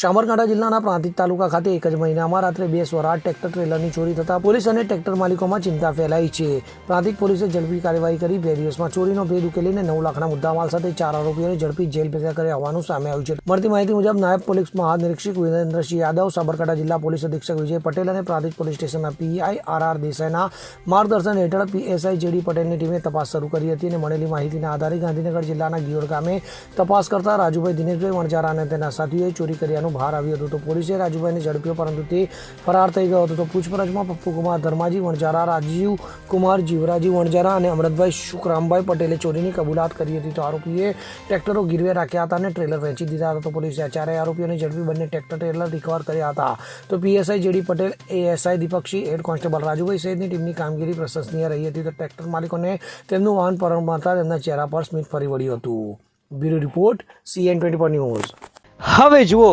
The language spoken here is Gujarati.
સાબરકાંઠા જિલ્લાના પ્રાંતિજ તાલુકા ખાતે એક જ મહિનામાં રાત્રે બે સ્વરાજ ટ્રેક્ટર ટ્રેલરની ચોરી થતા પોલીસ અને ટ્રેક્ટર માલિકોમાં ચિંતા ફેલાઈ છે. પ્રાંતિજ પોલીસે ઝડપી કાર્યવાહી કરી બે દિવસમાં ચોરીનો ભેદ ઉકેલીને નવ લાખના મુદ્દામાલ સાથે ચાર આરોપીઓને ઝડપી જેલ ભેગા કર્યા હોવાનું સામે આવ્યું છે. મળતી માહિતી મુજબ નાયબ પોલીસ મહાનિરીક્ષક વિરેન્દ્રસિંહ યાદવ, સાબરકાંઠા જિલ્લા પોલીસ અધિક્ષક વિજય પટેલ અને પ્રાંતિજ પોલીસ સ્ટેશનના પીઆઈ આર આર દેસાઈના માર્ગદર્શન હેઠળ પીએસઆઈ જેડી પટેલની ટીમે તપાસ શરૂ કરી હતી અને મળેલી માહિતીના આધારે ગાંધીનગર જિલ્લાના ગિયોડ ગામે તપાસ કરતા રાજુભાઈ દિનેશભાઈ વણજારા અને તેના સાથીઓએ ચોરી કર્યાનું બહાર આવ્યું હતું તો પોલીસે રાજુભાઈને ઝડપ્યો પરંતુ તે ફરાર થઈ ગયો હતો તો પૂછપરછમાં પપ્પુકુમાર ધર્માજી વણજારા રાજીવ કુમાર, જીવરાજી વણજારા અને અમૃતભાઈ શુકરામભાઈ પટેલે ચોરીની કબૂલાત કરી હતી તો આરોપીએ ટ્રેક્ટરો ગીરવે રાખ્યા હતા અને ટ્રેલર વેચી દીધા હતા તો પોલીસે ચારે આરોપીઓને ઝડપી બંને ટ્રેક્ટર ટ્રેલર રિકવર કર્યા હતા. તો PSI JD Patel, ASI Deepaksinh head constable Rajubhai સહિતની ટીમની કામગીરી પ્રશંસનીય રહી હતી તો ટ્રેક્ટર માલિકોને તેમનું વાહન પરમતા તેમના ચહેરા પર સ્મિત ફરી વળ્યું હતું. Bureau report, CN twenty news. હવે જુઓ